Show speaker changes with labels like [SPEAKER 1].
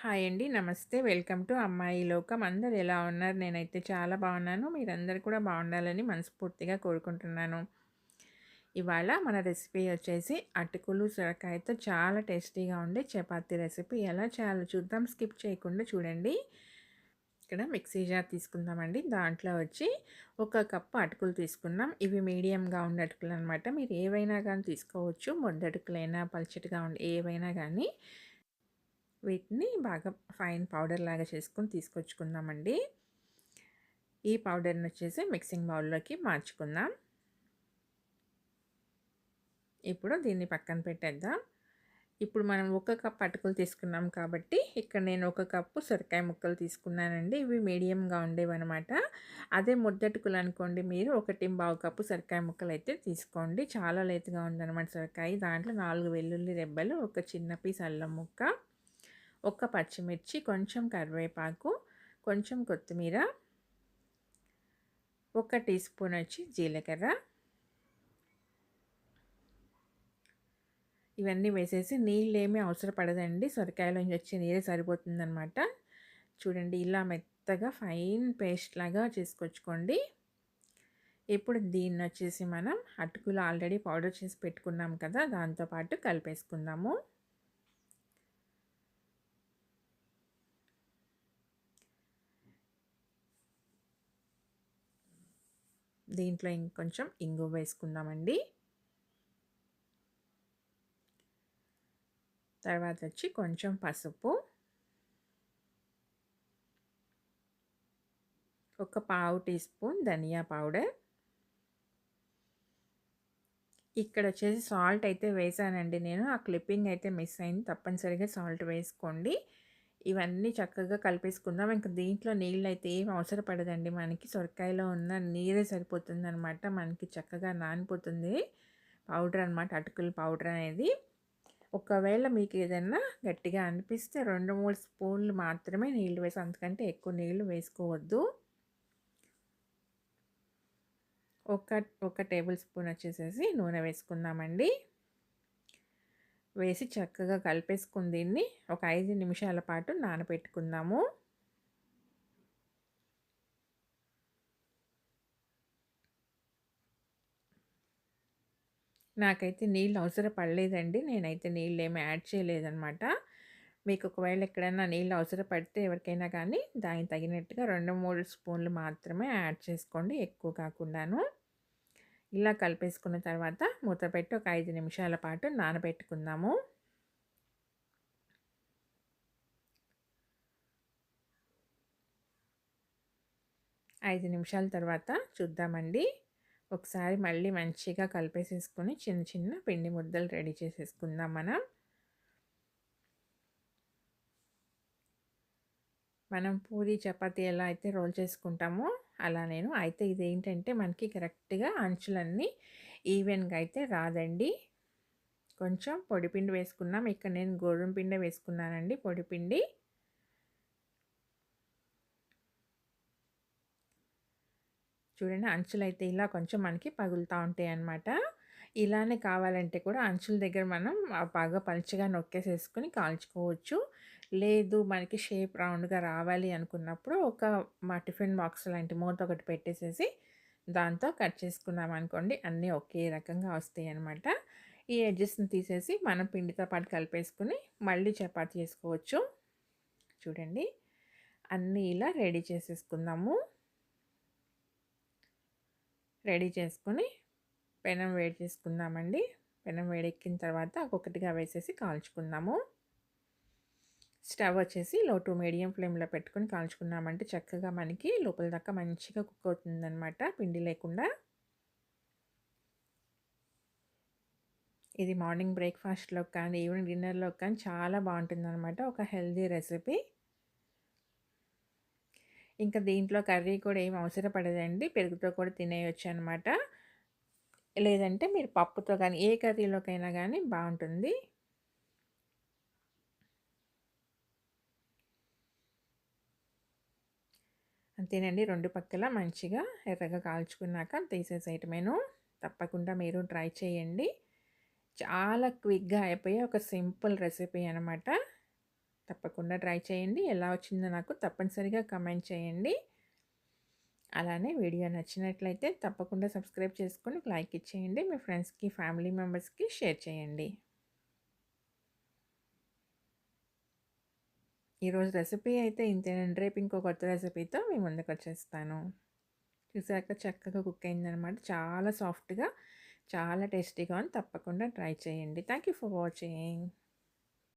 [SPEAKER 1] Hi అండి. నమస్తే. Welcome to అమ్మాయి లోకం. అందరు ఎలా ఉన్నారు? నేనైతే చాలా బాగున్నాను. మీరందరూ కూడా బాగుండాలని మనస్ఫూర్తిగా కోరుకుంటున్నాను. ఇవాళ మన రెసిపీ వచ్చేసి అటుకులు సొరకాయతో చాలా టేస్టీగా ఉండే చపాతీ రెసిపీ. ఎలా చేయాలో చూద్దాం. స్కిప్ చేయకుండా చూడండి. ఇక్కడ మిక్సీ జార్ తీసుకుందామండి. దాంట్లో వచ్చి ఒక కప్పు అటుకులు తీసుకున్నాం ఇవి మీడియంగా ఉండే అటుకులు అనమాట మీరు ఏవైనా కానీ తీసుకోవచ్చు. మొద్దటుకులైనా పలచటిగా ఉండే ఏవైనా కానీ వీటిని బాగా ఫైన్ పౌడర్ లాగా చేసుకొని తీసుకొచ్చుకుందామండి. ఈ పౌడర్ని వచ్చేసి మిక్సింగ్ బౌల్లోకి మార్చుకుందాం. ఇప్పుడు దీన్ని పక్కన పెట్టేద్దాం. ఇప్పుడు మనం ఒక కప్ అటుకులు తీసుకున్నాం కాబట్టి ఇక్కడ నేను ఒక కప్పు సొరకాయ ముక్కలు తీసుకున్నానండి. ఇవి మీడియంగా ఉండేవి అనమాట అదే ముద్దటుకులు అనుకోండి మీరు ఒకటి బావు కప్పు సొరకాయ ముక్కలు అయితే తీసుకోండి. చాలా లేతగా ఉందన్నమాట సొరకాయ. దాంట్లో నాలుగు వెల్లుల్లి రెబ్బలు ఒక చిన్న పీస్ అల్లం ముక్క ఒక పచ్చిమిర్చి కొంచెం కరివేపాకు కొంచెం కొత్తిమీర ఒక టీ స్పూన్ వచ్చి జీలకర్ర. ఇవన్నీ వేసేసి నీళ్ళు ఏమీ అవసరపడదండి సొరకాయలోంచి వచ్చే నీరే సరిపోతుందనమాట చూడండి ఇలా మెత్తగా ఫైన్ పేస్ట్ లాగా చేసుకొచ్చుకోండి. ఇప్పుడు దీన్ని వచ్చేసి మనం అటుకులు ఆల్రెడీ పౌడర్ చేసి పెట్టుకున్నాం కదా దాంతోపాటు కలిపేసుకుందాము. దీంట్లో ఇంకొంచెం ఇంగు వేసుకుందామండి. తర్వాత వచ్చి కొంచెం పసుపు. ఒక పావు టీ స్పూన్ ధనియా పౌడర్. ఇక్కడ వచ్చేసి సాల్ట్ అయితే వేసానండి నేను. ఆ క్లిప్పింగ్ అయితే మిస్ అయింది. తప్పనిసరిగా సాల్ట్ వేసుకోండి. ఇవన్నీ చక్కగా కలిపేసుకుందాం. ఇంకా దీంట్లో నీళ్ళు అయితే ఏం అవసరపడదండి మనకి సొరకాయలో ఉన్న నీరే సరిపోతుంది అనమాట మనకి చక్కగా నానిపోతుంది. పౌడర్ అనమాట అటుకుల పౌడర్ అనేది. ఒకవేళ మీకు ఏదైనా గట్టిగా అనిపిస్తే రెండు మూడు స్పూన్లు మాత్రమే నీళ్ళు వేసి అంతకంటే ఎక్కువ నీళ్ళు వేసుకోవద్దు. ఒక ఒక టేబుల్ స్పూన్ వచ్చేసేసి నూనె వేసుకుందామండి. వేసి చక్కగా కలిపేసుకుని దీన్ని ఒక ఐదు నిమిషాల పాటు నానబెట్టుకుందాము. నాకైతే నీళ్ళు అవసరం పడలేదండి. నేనైతే నీళ్ళు ఏమి యాడ్ చేయలేదనమాట మీకు ఒకవేళ ఎక్కడైనా నీళ్ళు అవసరం పడితే ఎవరికైనా కానీ దానికి తగినట్టుగా రెండు మూడు స్పూన్లు మాత్రమే యాడ్ చేసుకోండి. ఎక్కువ కాకుండాను. ఇలా కలిపేసుకున్న తర్వాత మూత పెట్టి ఒక ఐదు నిమిషాల పాటు నానబెట్టుకుందాము. ఐదు నిమిషాల తర్వాత చూద్దామండి. ఒకసారి మళ్ళీ మంచిగా కలిపేసేసుకొని చిన్న చిన్న పిండి ముద్దలు రెడీ చేసేసుకుందాం మనం. మనం పూరి చపాతీ ఎలా అయితే రోల్ చేసుకుంటామో అలా నేను. అయితే ఇదేంటంటే మనకి కరెక్ట్గా అంచులన్నీ ఈవెన్గా అయితే రాదండి. కొంచెం పొడిపిండి వేసుకున్నాం. ఇక్కడ నేను గోధుమ పిండి వేసుకున్నానండి పొడిపిండి చూడండి అంచులు అయితే ఇలా కొంచెం మనకి పగులుతూ ఉంటాయి అన్నమాట ఇలానే కావాలంటే కూడా అంచుల దగ్గర మనం బాగా పలుచగా నొక్కేసేసుకొని కాల్చుకోవచ్చు. లేదు మనకి షేప్ రౌండ్గా రావాలి అనుకున్నప్పుడు ఒక మా టిఫిన్ బాక్స్ లాంటి మూత ఒకటి పెట్టేసేసి దాంతో కట్ చేసుకున్నాం అనుకోండి అన్నీ ఒకే రకంగా వస్తాయి అనమాట ఈ ఎడ్జెస్ని తీసేసి మనం పిండితో పాటు కలిపేసుకుని మళ్ళీ చపాతి చేసుకోవచ్చు. చూడండి అన్నీ ఇలా రెడీ చేసేసుకుందాము. రెడీ చేసుకొని పెనం వేడి చేసుకుందామండి. పెనం వేడెక్కిన తర్వాత ఒక్కొక్కటిగా వేసేసి కాల్చుకుందాము. స్టవ్ వచ్చేసి లో టు మీడియం ఫ్లేమ్లో పెట్టుకొని కాల్చుకున్నామంటే చక్కగా మనకి లోపల దాకా మంచిగా కుక్ అవుతుందన్నమాట పిండి లేకుండా. ఇది మార్నింగ్ బ్రేక్ఫాస్ట్లో కానీ ఈవినింగ్ డిన్నర్లో కానీ చాలా బాగుంటుందన్నమాట. ఒక హెల్దీ రెసిపీ. ఇంకా దీంట్లో కర్రీ కూడా ఏం అవసరపడదండి పెరుగుతో కూడా తినేయచ్చు అనమాట లేదంటే మీరు పప్పుతో కానీ ఏ కర్రీలోకైనా కానీ బాగుంటుంది. అంతేనండి. రెండు పక్కల మంచిగా ఎర్రగా కాల్చుకున్నాక తీసేసేయటమేను. తప్పకుండా మీరు ట్రై చేయండి. చాలా క్విక్గా అయిపోయే ఒక సింపుల్ రెసిపీ అనమాట. తప్పకుండా ట్రై చేయండి. ఎలా వచ్చిందో నాకు తప్పనిసరిగా కమెంట్ చేయండి. అలానే వీడియో నచ్చినట్లయితే తప్పకుండా సబ్స్క్రైబ్ చేసుకొని లైక్ ఇచ్చేయండి. మీ ఫ్రెండ్స్కి ఫ్యామిలీ మెంబర్స్కి షేర్ చేయండి. ఈరోజు రెసిపీ అయితే ఇంతేనండి రేపు ఇంకో కొత్త రెసిపీతో మీ ముందుకు వచ్చేస్తాను చూసాక చక్కగా కుక్ అయిందనమాట చాలా సాఫ్ట్గా చాలా టేస్టీగా ఉంది. తప్పకుండా ట్రై చేయండి. Thank you for watching.